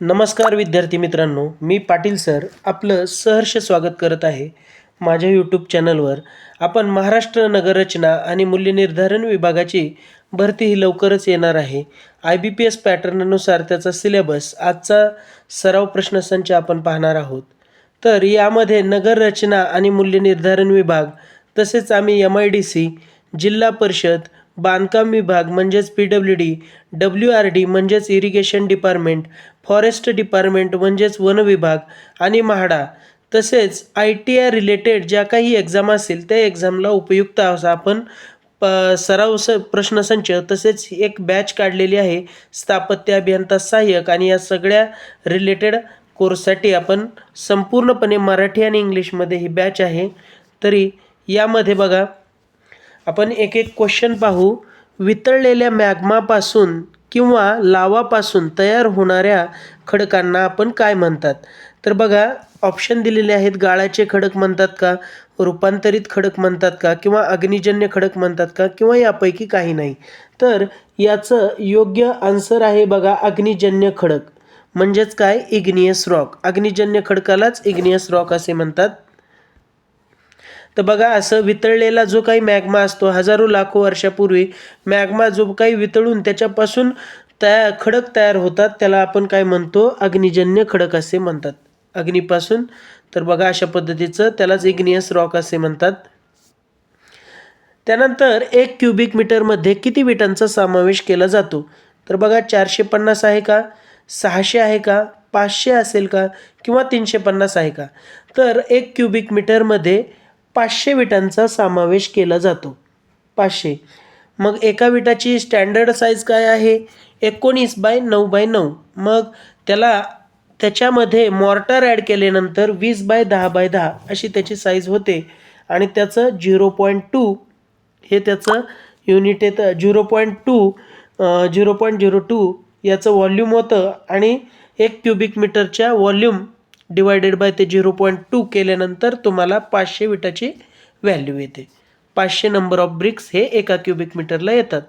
नमस्कार विद्यार्थी मित्रांनो मी पाटील सर आपलं सहर्ष स्वागत करत आहे माझ्या यूट्यूब चॅनलवर. आपण महाराष्ट्र नगररचना आणि मूल्यनिर्धारण विभागाची भरती ही लवकरच येणार आहे. आय बी पी एस पॅटर्ननुसार त्याचा सिलेबस आजचा सराव प्रश्नसंच आपण पाहणार आहोत. तर यामध्ये नगररचना आणि मूल्यनिर्धारण विभाग तसेच आम्ही एम आय डी सी जिल्हा परिषद बांधकाम विभाग म्हणजेच P W D W R D म्हणजेच इरिगेशन डिपार्टमेंट फॉरेस्ट डिपार्टमेंट म्हणजेच वन विभाग आणि म्हाडा. तसेच आय टी आय रिलेटेड ज्या काही एक्झाम असतील त्या एक्झामला उपयुक्त असा आपण प सराव स प्रश्नसंच. तसेच एक बॅच काढलेली आहे स्थापत्य अभियंता सहाय्यक आणि या सगळ्या रिलेटेड कोर्ससाठी आपण संपूर्णपणे मराठी आणि इंग्लिशमध्ये ही बॅच आहे. तरी यामध्ये बघा आपण एक एक क्वेश्चन पाहू. वितळलेल्या मॅग्मापासून किंवा लावापासून तयार होणाऱ्या खडकांना आपण काय म्हणतात? तर बघा ऑप्शन दिलेले आहेत गाळाचे खडक म्हणतात का? रूपांतरित खडक म्हणतात का? किंवा अग्निजन्य खडक म्हणतात का? किंवा यापैकी काही नाही. तर याचं योग्य आन्सर आहे बघा अग्निजन्य खडक. म्हणजेच काय? इग्नियस रॉक अग्निजन्य खडकालाच इग्नियस रॉक असे म्हणतात. तर बघा असं वितळलेला जो काही मॅग्मा असतो हजारो लाखो वर्षापूर्वी मॅग्मा जो काही वितळून त्याच्यापासून तया खडक तयार होतात त्याला आपण काय म्हणतो? अग्निजन्य खडक असे म्हणतात. अग्नीपासून. तर बघा अशा पद्धतीचं त्यालाच इग्नियस रॉक असे म्हणतात. त्यानंतर एक क्युबिक मीटरमध्ये किती विटांचा समावेश केला जातो? तर बघा चारशे पन्नास आहे का? सहाशे आहे का? पाचशे असेल का? किंवा तीनशे पन्नास आहे का? तर एक क्युबिक मीटरमध्ये पाचशे विटांचा समावेश केला जातो. पाचशे. मग एका विटाची स्टँडर्ड साईज काय आहे? एकोणीस बाय नऊ बाय नऊ. मग त्याला त्याच्यामध्ये मॉर्टर ॲड केल्यानंतर वीस बाय दहा बाय दहा अशी त्याची साईज होते. आणि त्याचं झिरो पॉईंट टू हे त्याचं युनिट येतं zero point two zero point zero two याचं व्हॉल्यूम होतं. आणि एक क्युबिक मीटरच्या व्हॉल्यूम डिवायडेड बाय ते झिरो पॉईंट टू केल्यानंतर तुम्हाला पाचशे विटाची व्हॅल्यू येते. पाचशे नंबर ऑफ ब्रिक्स हे एका क्युबिक मीटरला येतात.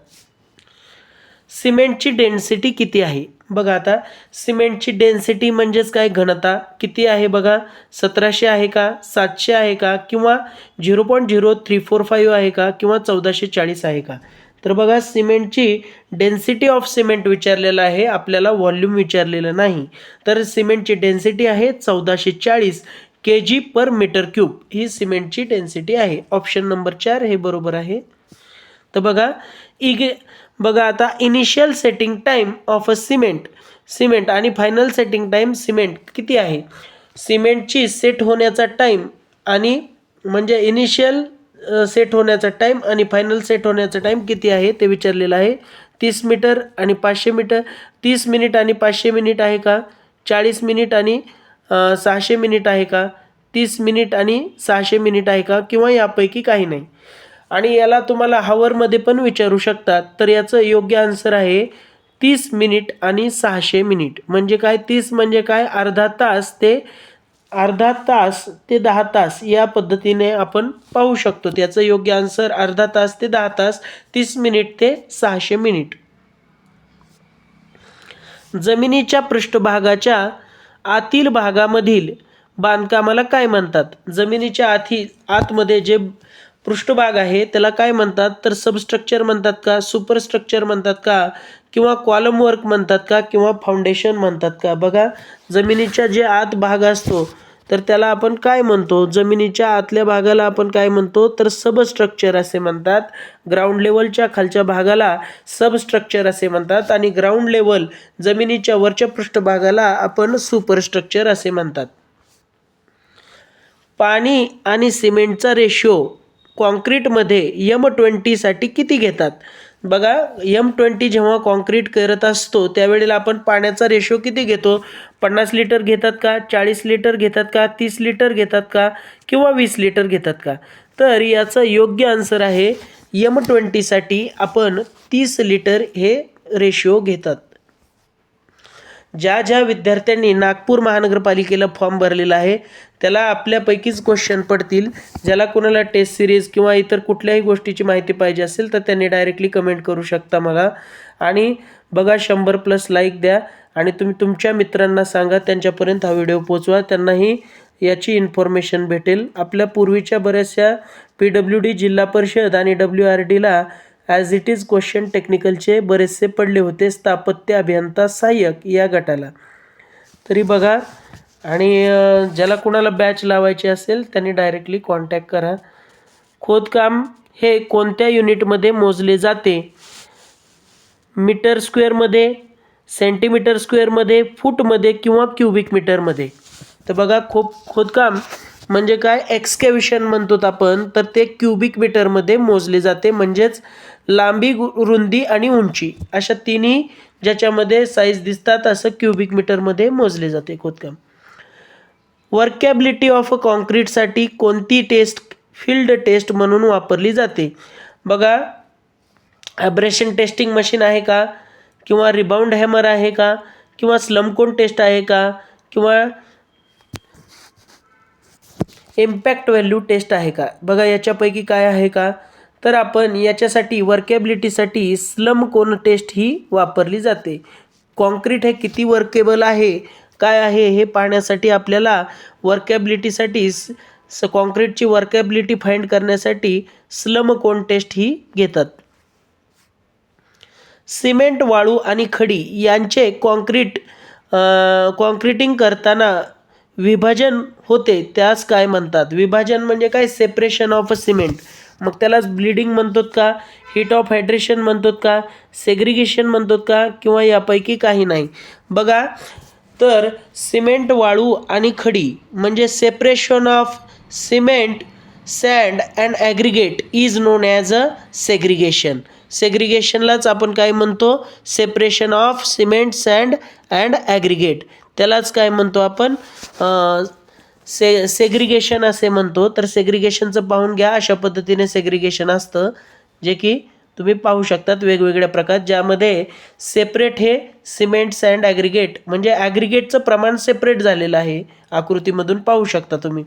सिमेंटची डेन्सिटी किती आहे? बघा आता सिमेंटची डेन्सिटी म्हणजेच काय घनता? किती आहे बघा? सतराशे आहे का? सातशे आहे का? किंवा zero point zero three four five आहे का? किंवा चौदाशे चाळीस आहे का? तर बघा सिमेंटची डेन्सिटी ऑफ सिमेंट विचारलेलं आहे. आपल्याला व्हॉल्यूम विचारलेलं नाही. तर सिमेंटची डेन्सिटी आहे चौदाशे चाळीस K G per metre cube ही सिमेंटची डेन्सिटी आहे. ऑप्शन नंबर चार हे बरोबर आहे. तर बघा इग बघा आता initial setting time of a cement cement आणि फायनल सेटिंग टाईम सिमेंट किती आहे? सिमेंटची सेट होण्याचा टाईम आणि म्हणजे इनिशियल सेट होण्याचा टाईम आणि फायनल सेट होण्याचा टाईम किती आहे ते विचारलेलं आहे. तीस मीटर आणि पाचशे मीटर तीस मिनिट आणि पाचशे मिनिट आहे का? चाळीस मिनिट आणि सहाशे मिनिट आहे का? तीस मिनिट आणि सहाशे मिनिट आहे का? किंवा यापैकी काही नाही. आणि याला तुम्हाला हावरमध्ये पण विचारू शकतात. तर याचं योग्य आन्सर आहे तीस मिनिट आणि सहाशे मिनिट म्हणजे काय? तीस म्हणजे काय? अर्धा तास ते अर्धा तास ते दहा तास या पद्धतीने आपण पाहू शकतो. त्याचं योग्य आन्सर अर्धा तास ते दहा तास तीस मिनिट ते सहाशे मिनिट जमिनीच्या पृष्ठभागाच्या आतील भागामधील बांधकामाला काय म्हणतात? जमिनीच्या आधी आतमध्ये जे पृष्ठभाग आहे त्याला काय म्हणतात? तर सबस्ट्रक्चर म्हणतात का? सुपरस्ट्रक्चर म्हणतात का? किंवा कॉलम वर्क म्हणतात का? किंवा फाउंडेशन म्हणतात का? बघा जमिनीच्या जे आत भाग असतो तर त्याला आपण काय म्हणतो? जमिनीच्या आतल्या भागाला आपण काय म्हणतो? तर सबस्ट्रक्चर असे म्हणतात. ग्राउंड लेवलच्या खालच्या भागाला सबस्ट्रक्चर असे म्हणतात. आणि ग्राउंड लेवल जमिनीच्या वरच्या पृष्ठभागाला आपण सुपरस्ट्रक्चर असे म्हणतात. पाणी आणि सिमेंटचा रेशो कॉन्क्रीटमध्ये यम ट्वेंटीसाठी किती घेतात? बघा यम ट्वेंटी जेव्हा कॉन्क्रीट करत असतो त्यावेळेला आपण पाण्याचा रेशो किती घेतो? पन्नास लिटर घेतात का? चाळीस लिटर घेतात का? तीस लिटर घेतात का? किंवा वीस लिटर घेतात का? तर याचं योग्य आन्सर आहे यम ट्वेंटीसाठी आपण तीस लिटर हे रेशिओ घेतात. ज्या ज्या विद्यार्थ्यांनी नागपूर महानगरपालिकेला फॉर्म भरलेला आहे त्याला आपल्यापैकीच क्वेश्चन पडतील. ज्याला कोणाला टेस्ट सिरीज किंवा इतर कुठल्याही गोष्टीची माहिती पाहिजे असेल तर त्यांनी डायरेक्टली कमेंट करू शकता मला आणि बघा शंभर प्लस लाईक द्या आणि तुम्ही तुमच्या मित्रांना सांगा त्यांच्यापर्यंत हा व्हिडिओ पोचवा त्यांनाही याची इन्फॉर्मेशन भेटेल. आपल्या पूर्वीच्या बऱ्याचशा पी डब्ल्यू डी जिल्हा परिषद आणि डब्ल्यू आर डीला ॲज इट इज क्वेश्चन टेक्निकलचे बरेचसे पडले होते स्थापत्य अभियंता सहाय्यक या गटाला. तरी बघा आणि ज्याला कुणाला बॅच लावायची असेल त्यांनी डायरेक्टली कॉन्टॅक्ट करा. खोदकाम हे कोणत्या युनिटमध्ये मोजले जाते? मीटर स्क्वेअरमध्ये सेंटीमीटर स्क्वेअरमध्ये फूटमध्ये किंवा क्युबिक मीटरमध्ये तर बघा खो खोदकाम म्हणजे काय एक्सकॅव्हिशन म्हणतो आपण तर ते क्युबिक मीटरमध्ये मोजले जाते. म्हणजेच लांबी रुंदी आणि उंची. अशा तिन्ही ज्याच्यामध्ये साईज दिसतात असं क्युबिक मीटरमध्ये मोजले जाते खोदकाम. वर्कॅबिलिटी ऑफ अ कॉन्क्रीटसाठी कोणती टेस्ट फील्ड टेस्ट म्हणून वापरली जाते? बघा ॲब्रेशन टेस्टिंग मशीन आहे का? किंवा रिबाउंड हॅमर आहे का? किंवा स्लमकोन टेस्ट आहे का? किंवा इम्पॅक्ट व्हॅल्यू टेस्ट आहे का? बघा याच्यापैकी काय आहे का? तर आपण याच्यासाठी वर्केबिलिटीसाठी स्लम कोन टेस्ट ही वापरली जाते. कॉन्क्रीट हे किती वर्केबल आहे? काय आहे? हे पाहण्यासाठी आपल्याला वर्कॅबिलिटीसाठी स स कॉन्क्रीटची वर्कॅबिलिटी फाइंड करण्यासाठी स्लम कोन टेस्ट ही घेतात. सिमेंट वाळू आणि खडी यांचे कॉन्क्रीट कॉन्क्रिटिंग करताना विभाजन होते त्यास काय म्हणतात? विभाजन म्हणजे काय? सेपरेशन ऑफ अ सिमेंट मग त्यालाच ब्लिडिंग म्हणतात का? हीट ऑफ हायड्रेशन म्हणतात का? सेग्रिगेशन म्हणतात का? किंवा यापैकी काही नाही. बघा तर सिमेंट वाळू आणि खडी म्हणजे separation of cement sand and aggregate is known as a segregation सेग्रिगेशनलाच आपण काय म्हणतो? Separation of cement sand and aggregate त्यालाच काय म्हणतो आपण? से सेग्रिगेशन असे म्हणतो. तर सेग्रिगेशनचं पाहून घ्या. अशा पद्धतीने सेग्रिगेशन असतं जे की तुम्ही पाहू शकतात वेगवेगळ्या प्रकार ज्यामध्ये सेपरेट हे सिमेंट सँड ॲग्रिगेट म्हणजे ॲग्रिगेटचं प्रमाण सेपरेट झालेलं आहे. आकृतीमधून पाहू शकता तुम्ही.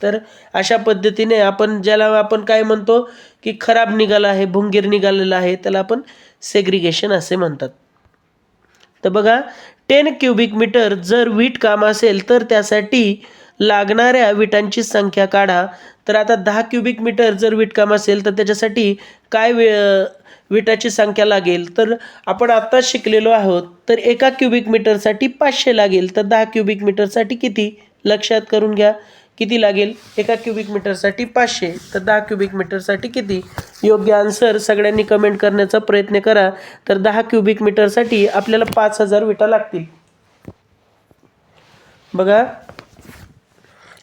तर अशा पद्धतीने आपण ज्याला आपण काय म्हणतो की खराब निघाला आहे भुंगीर निघालेला आहे त्याला आपण सेग्रिगेशन असे म्हणतात. तर बघा टेन क्युबिक मीटर जर वीट काम असेल तर त्यासाठी लागणाऱ्या विटांची संख्या काढा. तर आता दहा क्युबिक मीटर जर विटकाम असेल तर त्याच्यासाठी काय वे विटाची संख्या लागेल? तर आपण आत्ताच शिकलेलो आहोत. तर एका क्युबिक मीटरसाठी पाचशे लागेल. तर दहा क्युबिक मीटरसाठी किती? लक्षात करून घ्या. किती लागेल? एका क्युबिक मीटरसाठी पाचशे. तर दहा क्युबिक मीटरसाठी किती? योग्य आन्सर सगळ्यांनी कमेंट करण्याचा प्रयत्न करा. तर दहा क्युबिक मीटरसाठी आपल्याला पाच हजार विटा लागतील. बघा.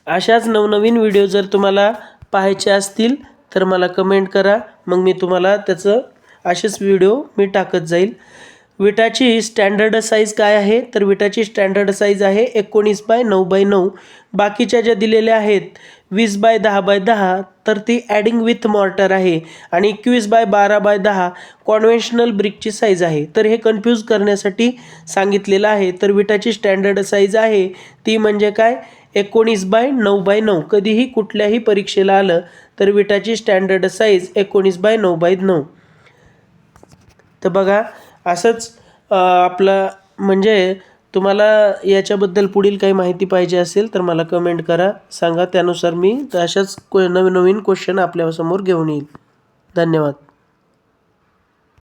अशाच नवनवीन व्हिडिओ जर तुम्हाला पाहायचे असतील तर मला कमेंट करा. मग मी तुम्हाला त्याचं असेच व्हिडिओ मी टाकत जाईल. विटाची स्टँडर्ड साईज काय आहे? तर विटाची स्टँडर्ड साईज आहे एकोणीस बाय नऊ बाय नऊ. बाकीच्या ज्या दिलेल्या आहेत वीस बाय दहा बाय दहा तर ती ॲडिंग विथ मॉर्टर आहे. आणि एकवीस बाय बारा बाय दहा कॉन्व्हेन्शनल ब्रिकची साईज आहे. तर हे कन्फ्यूज करण्यासाठी सांगितलेलं आहे. तर विटाची स्टँडर्ड साईज आहे ती म्हणजे काय? एकोणीस बाय नऊ बाय नऊ. कधीही कुठल्याही परीक्षेला आलं तर विटाची स्टँडर्ड साईज एकोणीस बाय नऊ बाय नऊ. तर बघा असंच आपलं म्हणजे तुम्हाला याच्याबद्दल पुढील काही माहिती पाहिजे असेल तर मला कमेंट करा. सांगा त्यानुसार मी अशाच को नवीन नवीन क्वेश्चन आपल्यासमोर घेऊन येईल. धन्यवाद.